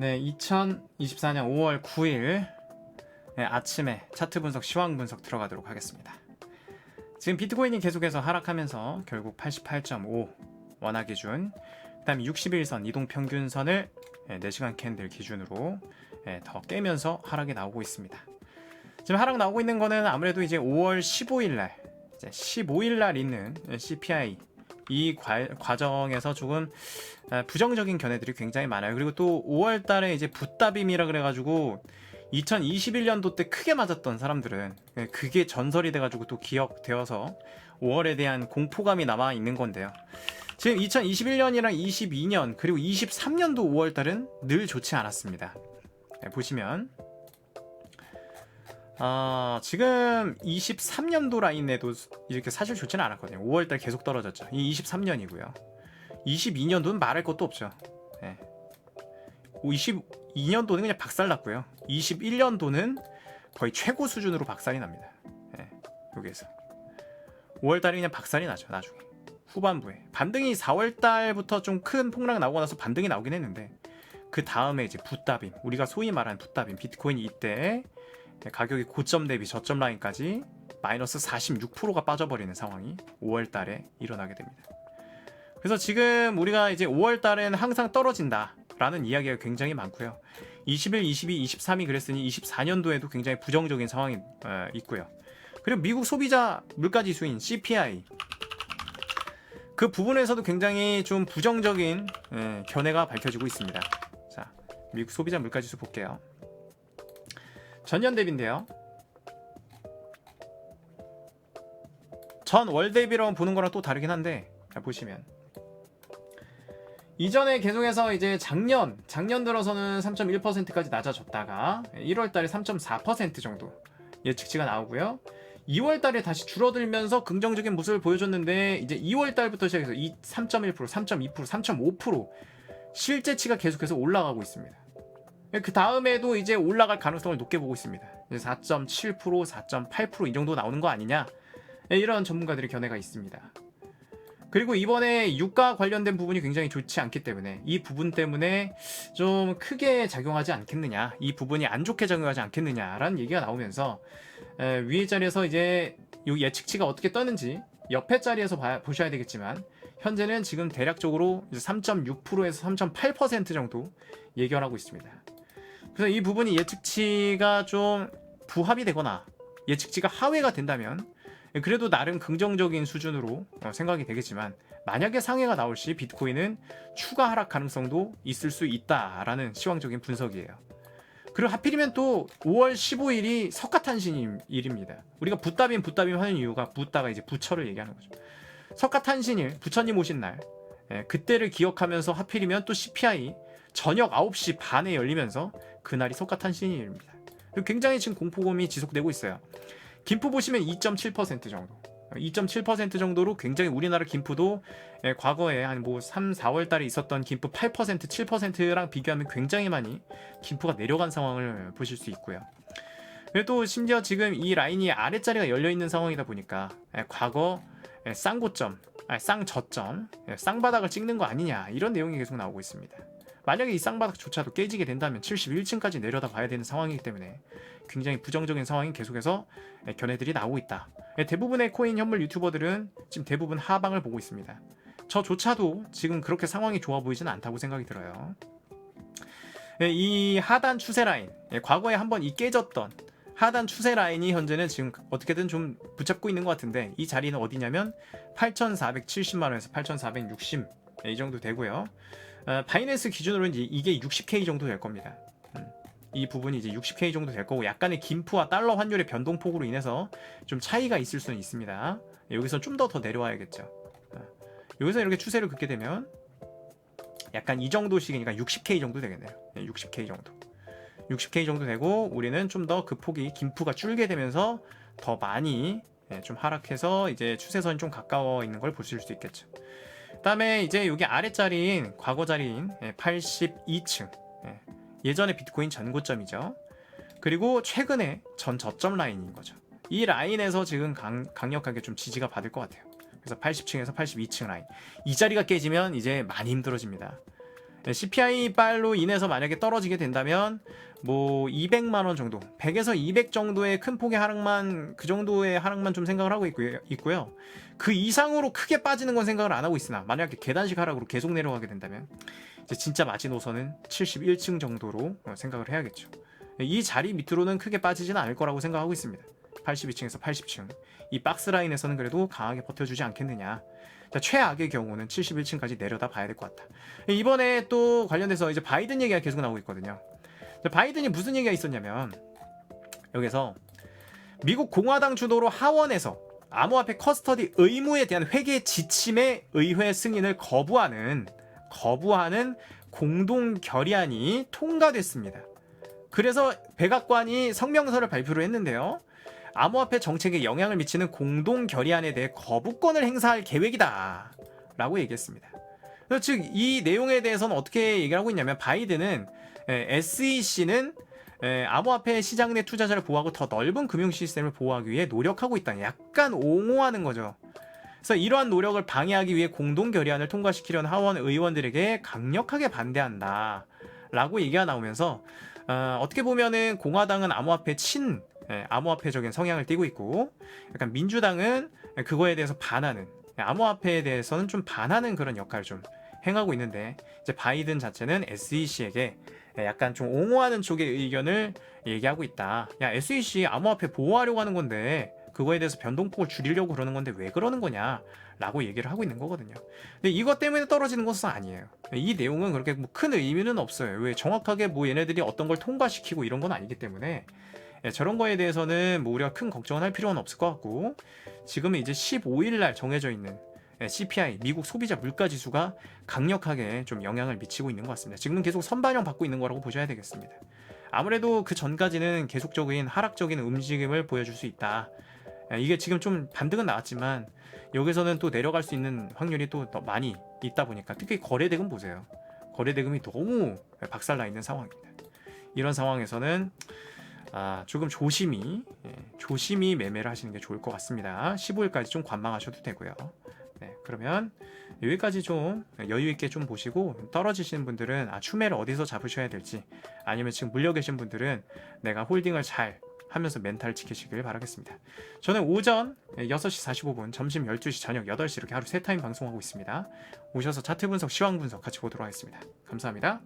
네, 2024년 5월 9일 네, 아침에 차트 분석, 시황 분석 들어가도록 하겠습니다. 지금 비트코인이 계속해서 하락하면서 결국 88.5 원화 기준, 그다음에 61선 이동 평균선을 4시간 캔들 기준으로 예, 더 깨면서 하락이 나오고 있습니다. 지금 하락 나오고 있는 거는 아무래도 이제 5월 15일 날, 이제 15일 날 있는 CPI 이 과, 과정에서 조금 아, 부정적인 견해들이 굉장히 많아요. 그리고 또 5월 달에 이제 붓다빔이라 그래가지고 2021년도 때 크게 맞았던 사람들은 그게 전설이 돼가지고 또 기억되어서 5월에 대한 공포감이 남아 있는 건데요. 지금 2021년이랑 22년 그리고 23년도 5월 달은 늘 좋지 않았습니다. 네, 보시면 아, 지금 23년도 라인에도 이렇게 사실 좋지는 않았거든요. 5월 달 계속 떨어졌죠. 이 23년이고요. 22년도는 말할 것도 없죠. 네. 22년도는 그냥 박살났고요. 21년도는 거의 최고 수준으로 박살이 납니다. 네. 여기에서 5월 달이 그냥 박살이 나죠. 나중에 후반부에 반등이 4월 달부터 좀 큰 폭락 나오고 나서 반등이 나오긴 했는데 그 다음에 이제 붓다빔 우리가 소위 말하는 붓다빔 비트코인이 이때 가격이 고점 대비 저점 라인까지 마이너스 46%가 빠져버리는 상황이 5월 달에 일어나게 됩니다. 그래서 지금 우리가 이제 5월 달에는 항상 떨어진다 라는 이야기가 굉장히 많고요. 21, 22, 23이 그랬으니 24년도에도 굉장히 부정적인 상황이 어, 있고요. 그리고 미국 소비자 물가 지수인 CPI 그 부분에서도 굉장히 좀 부정적인 예, 견해가 밝혀지고 있습니다. 자, 미국 소비자 물가 지수 볼게요. 전년 대비인데요. 전 월 대비로 보는 거랑 또 다르긴 한데 자, 보시면 이전에 계속해서 이제 작년 작년 들어서는 3.1%까지 낮아졌다가 1월 달에 3.4% 정도 예측치가 나오고요. 2월 달에 다시 줄어들면서 긍정적인 모습을 보여줬는데 이제 2월 달부터 시작해서 3.1%, 3.2%, 3.5% 실제치가 계속해서 올라가고 있습니다. 그 다음에도 이제 올라갈 가능성을 높게 보고 있습니다. 4.7%, 4.8%이 정도 나오는 거 아니냐? 이런 전문가들의 견해가 있습니다. 그리고 이번에 유가 관련된 부분이 굉장히 좋지 않기 때문에 이 부분 때문에 좀 크게 작용하지 않겠느냐, 이 부분이 안 좋게 작용하지 않겠느냐라는 얘기가 나오면서 에, 위에 자리에서 이제 이 예측치가 어떻게 떴는지 옆에 자리에서 봐, 보셔야 되겠지만 현재는 지금 대략적으로 3.6%에서 3.8% 정도 예견하고 있습니다. 그래서 이 부분이 예측치가 좀 부합이 되거나 예측치가 하회가 된다면 그래도 나름 긍정적인 수준으로 어, 생각이 되겠지만 만약에 상해가 나올 시 비트코인은 추가 하락 가능성도 있을 수 있다라는 시황적인 분석이에요. 그리고 하필이면 또 5월 15일이 석가탄신일입니다. 우리가 붓다빔 붓다빔 하는 이유가 붓다가 이제 부처를 얘기하는 거죠. 석가탄신일 부처님 오신 날 예, 그때를 기억하면서 하필이면 또 CPI 저녁 9시 반에 열리면서 그날이 석가탄신일입니다. 굉장히 지금 공포감이 지속되고 있어요. 김포 보시면 2.7% 정도. 2.7% 정도로 굉장히 우리나라 김포도 예, 과거에 한 뭐 3, 4월 달에 있었던 김포 8%, 7%랑 비교하면 굉장히 많이 김포가 내려간 상황을 보실 수 있고요. 또 심지어 지금 이 라인이 아래자리가 열려 있는 상황이다 보니까 예, 과거 예, 쌍고점, 쌍저점, 쌍바닥을 찍는 거 아니냐 이런 내용이 계속 나오고 있습니다. 만약에 이 쌍바닥조차도 깨지게 된다면 71층까지 내려다 봐야 되는 상황이기 때문에 굉장히 부정적인 상황이 계속해서 견해들이 나오고 있다. 대부분의 코인 현물 유튜버들은 지금 대부분 하방을 보고 있습니다. 저조차도 지금 그렇게 상황이 좋아 보이지는 않다고 생각이 들어요. 이 하단 추세 라인, 과거에 한번 이 깨졌던 하단 추세 라인이 현재는 지금 어떻게든 좀 붙잡고 있는 것 같은데 이 자리는 어디냐면 8,470만 원에서 8,460이 정도 되고요. 어, 바이낸스 기준으로 이제 이게 60K 정도 될 겁니다. 음, 이 부분이 이제 60K 정도 될 거고 약간의 김프와 달러 환율의 변동폭으로 인해서 좀 차이가 있을 수는 있습니다. 여기서 좀 더 더 내려와야겠죠. 어, 여기서 이렇게 추세를 긋게 되면 약간 이 정도씩이니까 60K 정도 되겠네요. 60K 정도. 60K 정도 되고 우리는 좀 더 그 폭이 김프가 줄게 되면서 더 많이 예, 좀 하락해서 이제 추세선이 좀 가까워 있는 걸 보실 수 있겠죠. 그 다음에 이제 여기 아래 자리인 과거 자리인 82층 예, 예전에 비트코인 전고점이죠. 그리고 최근에 전 저점 라인인 거죠. 이 라인에서 지금 강, 강력하게 좀 지지가 받을 것 같아요. 그래서 80층에서 82층 라인 이 자리가 깨지면 이제 많이 힘들어집니다. CPI 빨로 인해서 만약에 떨어지게 된다면 뭐 200만 원 정도, 100에서 200 정도의 큰 폭의 하락만 그 정도의 하락만 좀 생각을 하고 있고요. 있고요. 그 이상으로 크게 빠지는 건 생각을 안 하고 있으나 만약에 계단식 하락으로 계속 내려가게 된다면 이제 진짜 마지노선은 71층 정도로 어, 생각을 해야겠죠. 이 자리 밑으로는 크게 빠지지는 않을 거라고 생각하고 있습니다. 82층에서 80층. 이 박스 라인에서는 그래도 강하게 버텨주지 않겠느냐. 자, 최악의 경우는 71층까지 내려다 봐야 될 것 같다. 이번에 또 관련돼서 이제 바이든 얘기가 계속 나오고 있거든요. 자, 바이든이 무슨 얘기가 있었냐면 여기서 미국 공화당 주도로 하원에서 암호화폐 커스터디 의무에 대한 회계 지침의 의회 승인을 거부하는 거부하는 공동 결의안이 통과됐습니다. 그래서 백악관이 성명서를 발표를 했는데요. 암호화폐 정책에 영향을 미치는 공동 결의안에 대해 거부권을 행사할 계획이다. 라고 얘기했습니다. 즉, 이 내용에 대해서는 어떻게 얘기를 하고 있냐면, 바이든은 SEC는 암호화폐 시장 내 투자자를 보호하고 더 넓은 금융 시스템을 보호하기 위해 노력하고 있다. 약간 옹호하는 거죠. 그래서 이러한 노력을 방해하기 위해 공동 결의안을 통과시키려는 하원 의원들에게 강력하게 반대한다. 라고 얘기가 나오면서 어, 떻게 보면은 공화당은 암호화폐 친 예, 암호화폐적인 성향을 띠고 있고 약간 민주당은 그거에 대해서 반하는 예, 암호화폐에 대해서는 좀 반하는 그런 역할을 좀 행하고 있는데 이제 바이든 자체는 SEC에게 약간 좀 옹호하는 쪽의 의견을 얘기하고 있다. 야 SEC 암호화폐 보호하려고 하는 건데 그거에 대해서 변동폭을 줄이려고 그러는 건데 왜 그러는 거냐? 라고 얘기를 하고 있는 거거든요. 근데 이것 때문에 떨어지는 것은 아니에요. 이 내용은 그렇게 뭐 큰 의미는 없어요. 왜 정확하게 뭐 얘네들이 어떤 걸 통과시키고 이런 건 아니기 때문에 예, 저런 거에 대해서는 뭐 우리가 큰 걱정은 할 필요는 없을 것 같고 지금은 이제 15일 날 정해져 있는 예, CPI 미국 소비자 물가 지수가 강력하게 좀 영향을 미치고 있는 것 같습니다. 지금은 계속 선반영 받고 있는 거라고 보셔야 되겠습니다. 아무래도 그 전까지는 계속적인 하락적인 움직임을 보여줄 수 있다. 예, 이게 지금 좀 반등은 나왔지만 여기서는 또 내려갈 수 있는 확률이 또 더 많이 있다 보니까 특히 거래대금 보세요. 거래대금이 너무 박살나 있는 상황입니다. 이런 상황에서는 아, 조금 조심히 예, 조심히 매매를 하시는 게 좋을 것 같습니다. 15일까지 좀 관망하셔도 되고요. 네, 그러면 여기까지 좀 여유 있게 좀 보시고 떨어지시는 분들은 아, 추매를 어디서 잡으셔야 될지 아니면 지금 물려 계신 분들은 내가 홀딩을 잘 하면서 멘탈 지키시길 바라겠습니다. 저는 오전 6시 45분, 점심 12시, 저녁 8시 이렇게 하루 세 타임 방송하고 있습니다. 오셔서 차트 분석, 시황 분석 같이 보도록 하겠습니다. 감사합니다.